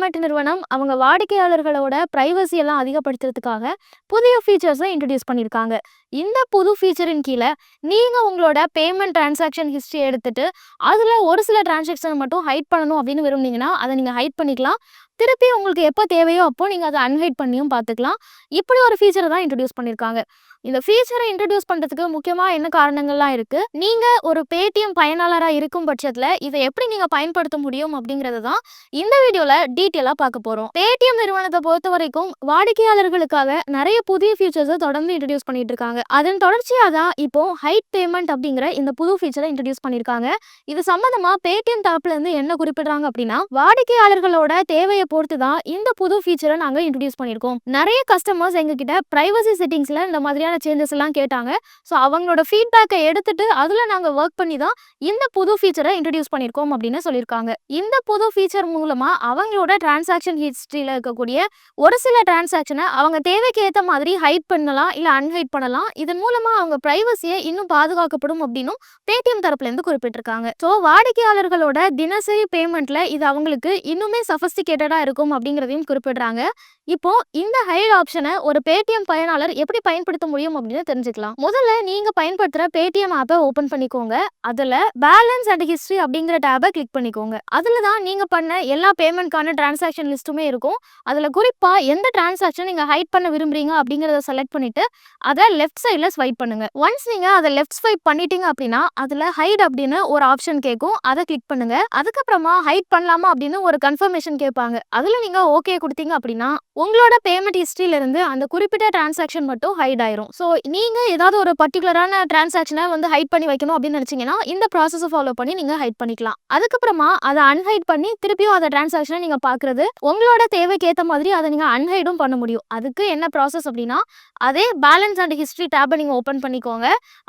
Payment நிறுவனம் அவங்க வாடிக்கையாளர்களோட privacy எல்லாம் அதிகப்படுத்துறதுக்காக புதிய ஃபீச்சர்ஸை இன்ட்ரடியூஸ் பண்ணியிருக்காங்க. இந்த புது ஃபீச்சரின் கீழே நீங்கள் உங்களோட பேமெண்ட் டிரான்சாக்ஷன் ஹிஸ்ட்ரி எடுத்துட்டு அதில் ஒரு சில டிரான்சாக்ஷன் மட்டும் ஹைட் பண்ணணும் அப்படின்னு விரும்புனீங்கன்னா அதை நீங்கள் ஹைட் பண்ணிக்கலாம். திருப்பி உங்களுக்கு எப்போ தேவையோ அப்போ நீங்கள் அதை அன்ஹைட் பண்ணியும் பார்த்துக்கலாம். இப்படி ஒரு ஃபீச்சரை தான் இன்ட்ரடியூஸ் பண்ணியிருக்காங்க இந்த ஃபீச்சரை இன்ட்ரடியூஸ் பண்ணுறதுக்கு முக்கியமாக என்ன காரணங்கள்லாம் இருக்குது நீங்கள் ஒரு பேடிஎம் பயனாளராக இருக்கும் பட்சத்தில் இதை எப்படி நீங்கள் பயன்படுத்த முடியும் அப்படிங்கிறது தான் இந்த வீடியோவில் டீட்டெயிலாக பார்க்க போகிறோம் பேடிஎம் நிறுவனத்தை பொறுத்த வரைக்கும் வாடிக்கையாளர்களுக்காக நிறைய புதிய ஃபீச்சர்ஸை தொடர்ந்து இன்ட்ரடியூஸ் பண்ணிட்டு இருக்காங்க. அதன் தொடர்ச்சியாக தான் இப்போ ஹைட் பேமெண்ட் அப்படிங்கிற இந்த புது ஃபீச்சரை இன்ட்ரடியூஸ் பண்ணியிருக்காங்க இது சம்மந்தமாக பேடிஎம் தரப்புலேருந்து என்ன குறிப்பிடுறாங்க அப்படின்னா வாடிக்கையாளர்களோட தேவையை பொறுத்து தான் இந்த புது ஃபீச்சரை நாங்கள் இன்ட்ரடியூஸ் பண்ணியிருக்கோம். நிறைய கஸ்டமர்ஸ் எங்ககிட்ட பிரைவசி செட்டிங்ஸில் இந்த மாதிரியான சேஞ்சஸ் எல்லாம் கேட்டாங்க. ஸோ அவங்களோட ஃபீட்பேக்கை எடுத்துட்டு அதில் நாங்கள் ஒர்க் பண்ணி தான் இந்த புது ஃபீச்சரை இன்ட்ரடியூஸ் பண்ணியிருக்கோம் அப்படின்னு சொல்லியிருக்காங்க. இந்த புது ஃபீச்சர் மூலமாக அவங்களோட டிரான்சாக்ஷன் ஹிஸ்ட்ரியில் இருக்கக்கூடிய ஒரு சில டிரான்சாக்ஷனை அவங்க தேவைக்கு ஏற்ற மாதிரி ஹைட் பண்ணலாம் இல்லை அன்ஹைட் பண்ணலாம். இதன் மூலமாக அவங்க ப்ரைவசியை இன்னும் பாதுகாக்கப்படும் அப்படின்னும் பேடிஎம் தரப்புலேருந்து குறிப்பிட்டிருக்காங்க. ஸோ வாடிக்கையாளர்களோட தினசரி பேமெண்ட்டில் இது அவங்களுக்கு இன்னுமே சஃபஸ்டிகேட்டடாக இருக்கும் அப்படிங்கிறதையும் குறிப்பிடுறாங்க. இப்போ இந்த ஹைட் ஆப்ஷனை ஒரு பேடிஎம் பயனாளர் எப்படி பயன்படுத்த முடியும் அப்படின்னு தெரிஞ்சுக்கலாம். முதல்ல நீங்க பயன்படுத்துற பேடிஎம் ஆப்பை ஓபன் பண்ணிக்கோங்க. அதுல பேலன்ஸ் அண்ட் ஹிஸ்டரி அப்படிங்கிற டேபை கிளிக் பண்ணிக்கோங்க. அதுல தான் நீங்க பண்ண எல்லா பேமெண்ட்கான டிரான்சாக்ஷன் லிஸ்ட்டுமே இருக்கும். அதுல குறிப்பா எந்த டிரான்சாக்ஷன் நீங்க ஹைட் பண்ண விரும்புறீங்க அப்படிங்கறத செலக்ட் பண்ணிட்டு அதை லெஃப்ட் சைடில் ஸ்வைப் பண்ணுங்க. ஒன்ஸ் நீங்க அதை லெஃப்ட் ஸ்வைப் பண்ணிட்டீங்க அப்படின்னா அதுல ஹைட் அப்படின்னு ஒரு ஆப்ஷன் கேட்கும் அதை கிளிக் பண்ணுங்க. அதுக்கப்புறமா ஹைட் பண்ணலாமா அப்படின்னு ஒரு கன்ஃபர்மேஷன் கேட்பாங்க. அதில் நீங்கள் ஓகே கொடுத்தீங்க அப்படின்னா உங்களோட பேமெண்ட் ஹிஸ்ட்ரியிலேருந்து அந்த குறிப்பிட்ட டிரான்சாக்ஷன் மட்டும் ஹைட் ஆயிரும். ஸோ நீங்கள் ஏதாவது ஒரு பர்டிகுலரான டிரான்சாக்ஷனை வந்து ஹைட் பண்ணி வைக்கணும் அப்படின்னு நினச்சிங்கன்னா இந்த ப்ராசஸை ஃபாலோ பண்ணி நீங்கள் ஹைட் பண்ணிக்கலாம். அதுக்கப்புறமா அதை அன்ஹைட் பண்ணி திருப்பியும் அதை டிரான்சாக்ஷனை நீங்கள் பார்க்குறது உங்களோட தேவைக்கு ஏற்ற மாதிரி அதை நீங்கள் அன்ஹைடும் பண்ண முடியும். அதுக்கு என்ன ப்ராசஸ் அப்படின்னா அதே பேலன்ஸ் அண்ட் ஹிஸ்ட்ரி டேபை நீங்கள் ஓப்பன் பண்ணிக்கோங்க.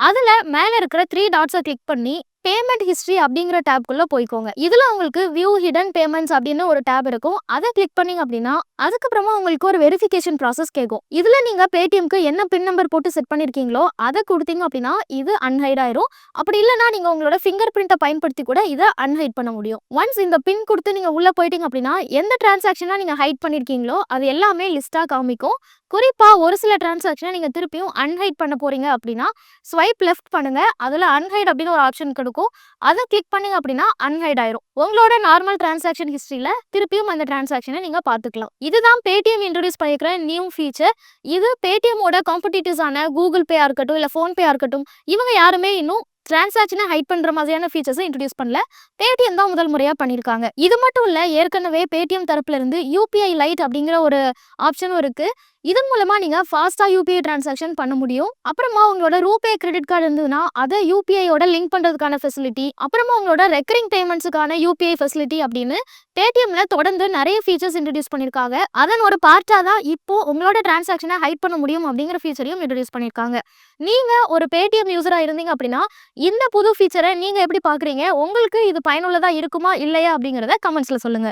அதில் மேலே இருக்கிற த்ரீ டாட்ஸை கிளிக் பண்ணி பேமெண்ட் ஹிஸ்ட்ரி அப்படிங்கிற டேப்குள்ள போய்க்கோங்க. இதுல உங்களுக்கு வியூ ஹிடன் பேமெண்ட்ஸ் அப்படின்னு ஒரு டேப் இருக்கும். அதை கிளிக் பண்ணீங்க அப்படின்னா அதுக்கப்புறமா உங்களுக்கு ஒரு வெரிஃபிகேஷன் ப்ராசஸ் கேட்கும். இதுல நீங்க பேடிஎம்க்கு என்ன பின் நம்பர் போட்டு செட் பண்ணிருக்கீங்களோ அதை கொடுத்தீங்க அப்படின்னா இது அன்ஹைட் ஆயிரும். அப்படி இல்லைன்னா நீங்க உங்களோட ஃபிங்கர் பிரிண்ட்டை பயன்படுத்தி கூட இதை அன்ஹைட் பண்ண முடியும். ஒன்ஸ் இந்த பின் கொடுத்து நீங்க உள்ள போயிட்டீங்க அப்படின்னா எந்த டிரான்சாக்ஷனா நீங்க ஹைட் பண்ணிருக்கீங்களோ அது எல்லாமே லிஸ்டா காமிக்கும். குறிப்பாக ஒரு சில டிரான்சாக்ஷனை நீங்கள் திருப்பியும் அன்ஹைட் பண்ண போகிறீங்க அப்படின்னா ஸ்வைப் லெஃப்ட் பண்ணுங்கள் அதில் அன்ஹைட் அப்படின்னு ஒரு ஆப்ஷன் கிடைக்கும். அதை கிளிக் பண்ணுங்க அப்படின்னா அன்ஹைட் ஆயிரும். உங்களோட நார்மல் டிரான்சாக்ஷன் ஹிஸ்ட்ரியில் திருப்பியும் அந்த டிரான்சாக்ஷனை நீங்கள் பார்த்துக்கலாம். இதுதான் பேடிஎம் இன்ட்ரடியூஸ் பண்ணியிருக்கிற நியூ ஃபீச்சர் இது பேடிஎம்மோட காம்படிட்டிவ்ஸான கூகுள் பேயாக இருக்கட்டும் இல்லை ஃபோன்பேயாக இருக்கட்டும் இவங்க யாருமே இன்னும் டிரான்சாக்ஷனை ஹைட் பண்ணுற மாதிரியான ஃபீச்சர்ஸை இன்ட்ரடியூஸ் பண்ணல. பேடிஎம் தான் முதல் முறையாக பண்ணியிருக்காங்க. இது மட்டும் இல்லை ஏற்கனவே பேடிஎம் தரப்புலேருந்து யூபிஐ லைட் அப்படிங்கிற ஒரு ஆப்ஷனும் இருக்குது இதன் மூலமா நீங்க ஃபாஸ்டா யூபிஐ டிரான்சாக்ஷன் பண்ண முடியும். அப்புறமா உங்களோட ரூபே கிரெடிட் கார்டு இருந்ததுன்னா அதை யூபிஐயோட லிங்க் பண்றதுக்கான ஃபெசிலிட்டி அப்புறமா உங்களோட ரெக்கரிங் பேமெண்ட்ஸுக்கான யூபிஐ ஃபெசிலிட்டி அப்படின்னு பேடிஎம்ல தொடர்ந்து நிறைய ஃபீச்சர்ஸ் இன்ட்ரடியூஸ் பண்ணிருக்காங்க. அதன் ஒரு பார்ட்டா தான் இப்போ உங்களோட டிரான்சாக்ஷனை ஹைட் பண்ண முடியும் அப்படிங்கிற ஃபீச்சரையும் இன்ட்ரடியூஸ் பண்ணிருக்காங்க. நீங்க ஒரு பேடிஎம் யூசரா இருந்தீங்க அப்படின்னா இந்த புது ஃபீச்சரை நீங்க எப்படி பாக்குறீங்க உங்களுக்கு இது பயனுள்ளதா இருக்குமா? இல்லையா? அப்படிங்கறத கமெண்ட்ஸ்ல சொல்லுங்க.